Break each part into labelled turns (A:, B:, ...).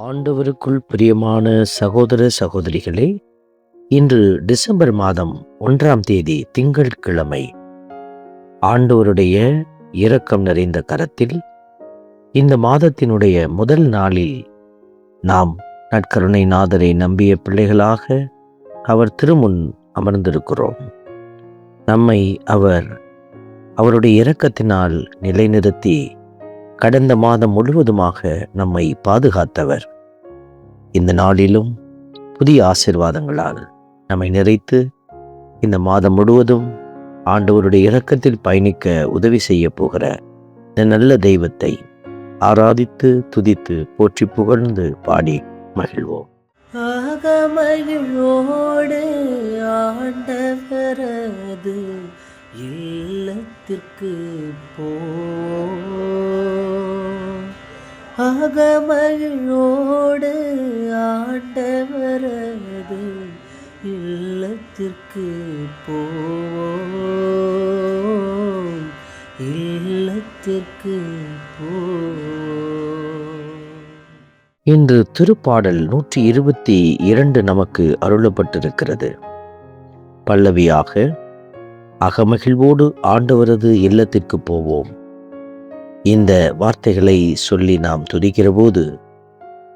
A: ஆண்டவருக்குள் பிரியமான சகோதர சகோதரிகளே இன்று டிசம்பர் மாதம் ஒன்றாம் தேதி திங்கட்கிழமை. ஆண்டவருடைய இரக்கம் நிறைந்த கரத்தில் இந்த மாதத்தினுடைய முதல் நாளில் நாம் நற்கருணை நாதரை நம்பிய பிள்ளைகளாக அவர் திருமுன் அமர்ந்திருக்கிறோம். நம்மை அவர் அவருடைய இரக்கத்தினால் நிலைநிறுத்தி கடந்த மாதம் முழுவதுமாக நம்மை பாதுகாத்தவர். இந்த நாளிலும் புதிய ஆசிர்வாதங்களால் நம்மை நிறைத்து இந்த மாதம் முழுவதும் ஆண்டவருடைய இறக்கத்தில் பயணிக்க உதவி செய்ய போகிற இந்த நல்ல தெய்வத்தை ஆராதித்து துதித்து போற்றி புகழ்ந்து பாடி மகிழ்வோம்.
B: ஆகமகிழோடு ஆண்டவரது இல்லத்திற்கு போ ஆகமகிழோடு ஆண்டவரது இல்லத்திற்கு போ இல்லத்திற்கு போவோம்.
A: இன்று திருப்பாடல் நூற்றி இருபத்தி இரண்டு நமக்கு அருளப்பட்டிருக்கிறது. பல்லவியாக அகமகிழ்வோடு ஆண்டவரது இல்லத்திற்கு போவோம். இந்த வார்த்தைகளை சொல்லி நாம் துதிக்கிறபோது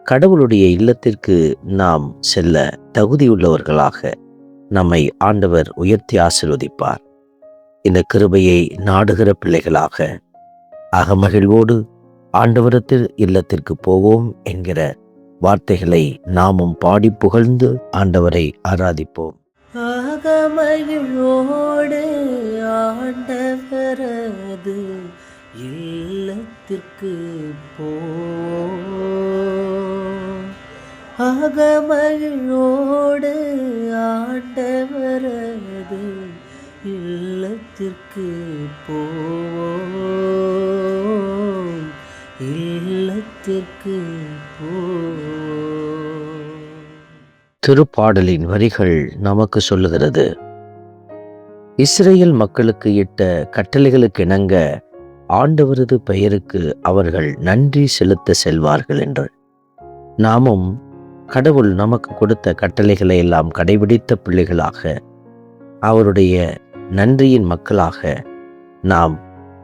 A: கடவுளுடைய இல்லத்திற்கு நாம் செல்ல தகுதியுள்ளவர்களாக நம்மை ஆண்டவர் உயர்த்தி ஆசிர்வதிப்பார். இந்த கிருபையை நாடுகிற பிள்ளைகளாக அகமகிழ்வோடு ஆண்டவரத்தில் இல்லத்திற்கு போவோம் என்கிற வார்த்தைகளை நாமும் பாடி புகழ்ந்து ஆண்டவரை ஆராதிப்போம்.
B: ஆகமகிழோடு ஆண்டவரது இல்லத்திற்கு போ. ஆகமகிழோடு ஆண்டவரது இல்லத்திற்கு போ. இல்லத்திற்கு போ.
A: திருப்பாடலின் வரிகள் நமக்கு சொல்லுகிறது. இஸ்ரேல் மக்களுக்கு இட்ட கட்டளைகளுக்கு இணங்க ஆண்டவரது பெயருக்கு அவர்கள் நன்றி செலுத்த செல்வார்கள் என்று. நாமும் கடவுள் நமக்கு கொடுத்த கட்டளைகளை எல்லாம் கடைபிடித்த பிள்ளைகளாக அவருடைய நன்றியின் மக்களாக நாம்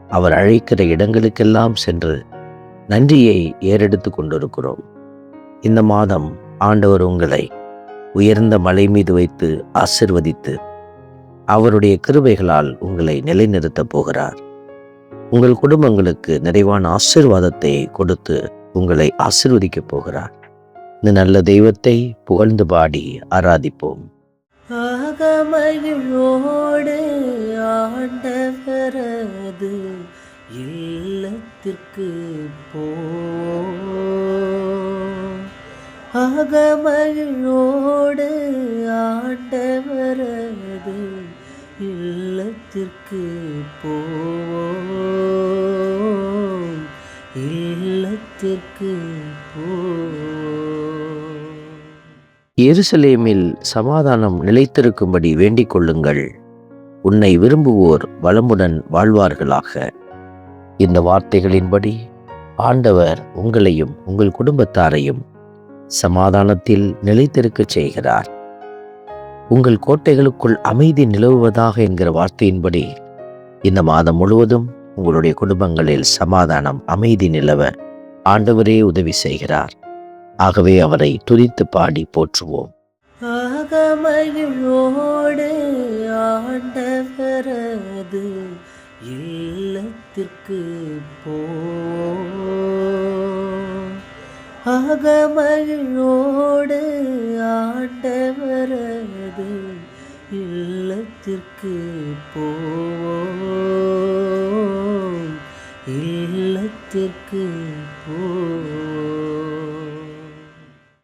A: அவர் அழைக்கிற இடங்களுக்கெல்லாம் சென்று நன்றியை ஏறெடுத்து கொண்டிருக்கிறோம். இந்த மாதம் ஆண்டவர் உங்களை உயர்ந்த மலை மீது வைத்து ஆசிர்வதித்து அவருடைய கிருபைகளால் உங்களை நிலைநிறுத்தப் போகிறார். உங்கள் குடும்பங்களுக்கு நிறைவான ஆசிர்வாதத்தை கொடுத்து உங்களை ஆசிர்வதிக்கப் போகிறார். இந்த நல்ல தெய்வத்தை புகழ்ந்து பாடி ஆராதிப்போம்.
B: ஆகமகிழோடு ஆண்டவரது இல்லத்திற்கு போ. ஆகமகிழோடு ஆண்டவரது இல்லத்திற்கு போ. இல்லத்திற்கு
A: எருசலேமில் சமாதானம் நிலைத்திருக்கும்படி வேண்டிக் கொள்ளுங்கள். உன்னை விரும்புவோர் வளமுடன் வாழ்வார்களாக. இந்த வார்த்தைகளின்படி ஆண்டவர் உங்களையும் உங்கள் குடும்பத்தாரையும் சமாதானத்தில் நிலைத்திருக்கச் செய்கிறார். உங்கள் கோட்டைகளுக்குள் அமைதி நிலவுவதாக என்கிற வார்த்தையின்படி இந்த மாதம் முழுவதும் உங்களுடைய குடும்பங்களில் சமாதானம் அமைதி நிலவ ஆண்டவரே உதவி செய்கிறார். ஆகவே அவரை துதித்து பாடி போற்றுவோம்.
B: ஆகமகிழோடு ஆண்டவரது இல்லத்திற்கு போ. ஆகமகிழோடு ஆண்டவரது இல்லத்திற்கு போ.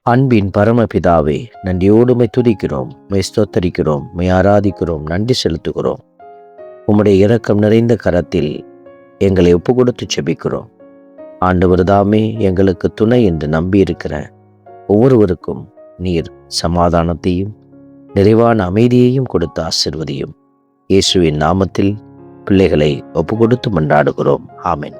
A: அன்பின் பரமபிதாவே நன்றியோடு மை துதிக்கிறோம் மை ஸ்தோத்தரிக்கிறோம் மை ஆராதிக்கிறோம் நன்றி செலுத்துகிறோம். உம்முடைய இரக்கம் நிறைந்த கரத்தில் எங்களை ஒப்பு கொடுத்து செபிக்கிறோம். ஆண்டவர் தாமே எங்களுக்கு துணை என்று நம்பியிருக்கிற ஒவ்வொருவருக்கும் நீர் சமாதானத்தையும் நிறைவான அமைதியையும் கொடுத்து ஆசிர்வதியும். இயேசுவின் நாமத்தில் பிள்ளைகளை ஒப்பு கொடுத்து மன்றாடுகிறோம். ஆமென்.